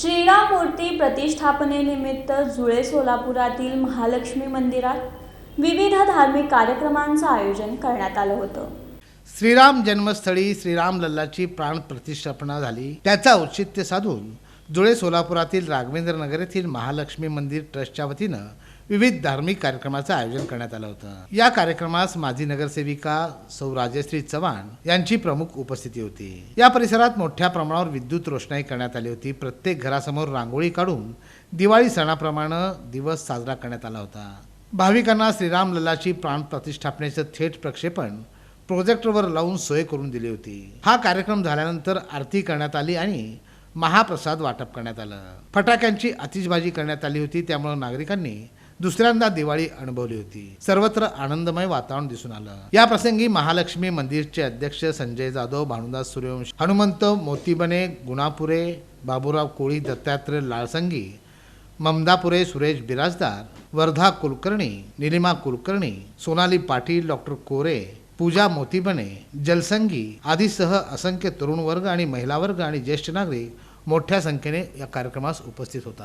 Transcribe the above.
श्रीराम मूर्ती प्रतिष्ठापनेनिमित्त जुळे सोलापुरातील महालक्ष्मी मंदिरात विविध धार्मिक कार्यक्रमांचं आयोजन करण्यात आलं होतं. श्रीराम जन्मस्थळी श्रीराम लल्लाची प्राण प्रतिष्ठापना झाली. त्याचा औचित्य साधून जुळे सोलापुरातील राघवेंद्र नगर येथील महालक्ष्मी मंदिर ट्रस्टच्या वतीनं विविध धार्मिक कार्यक्रमाचं आयोजन करण्यात आलं होतं. या कार्यक्रमास माजी नगरसेविका सौ राजश्री चव्हाण यांची प्रमुख उपस्थिती होती. या परिसरात मोठ्या प्रमाणावर विद्युत रोषणाई करण्यात आली होती. प्रत्येक घरासमोर रांगोळी काढून दिवाळी सणाप्रमाणे दिवस साजरा करण्यात आला होता. भाविकांना श्रीराम ललाची प्राण प्रतिष्ठापनेचं थेट प्रक्षेपण प्रोजेक्टरवर लावून सोय करून दिली होती. हा कार्यक्रम झाल्यानंतर आरती करण्यात आली आणि महाप्रसाद वाटप करण्यात आलं. फटाक्यांची आतिषबाजी करण्यात आली होती त्यामुळे नागरिकांनी दुसऱ्यांदा दिवाळी अनुभवली होती. सर्वत्र आनंदमय वातावरण दिसून आलं. या प्रसंगी महालक्ष्मी मंदिरचे अध्यक्ष संजय जाधव भानुदास सूर्यवंशी हनुमंत मोतीबने गुणापुरे बाबूराव कोळी दत्तात्रय लाळसंगी ममदापुरे सुरेश बिराजदार वर्धा कुलकर्णी निलिमा कुलकर्णी सोनाली पाटील डॉक्टर कोरे पूजा मोतीबने जलसंगी आदीसह असंख्य तरुण वर्ग आणि महिला वर्ग आणि ज्येष्ठ नागरिक मोठ्या संख्येने या कार्यक्रमास उपस्थित होता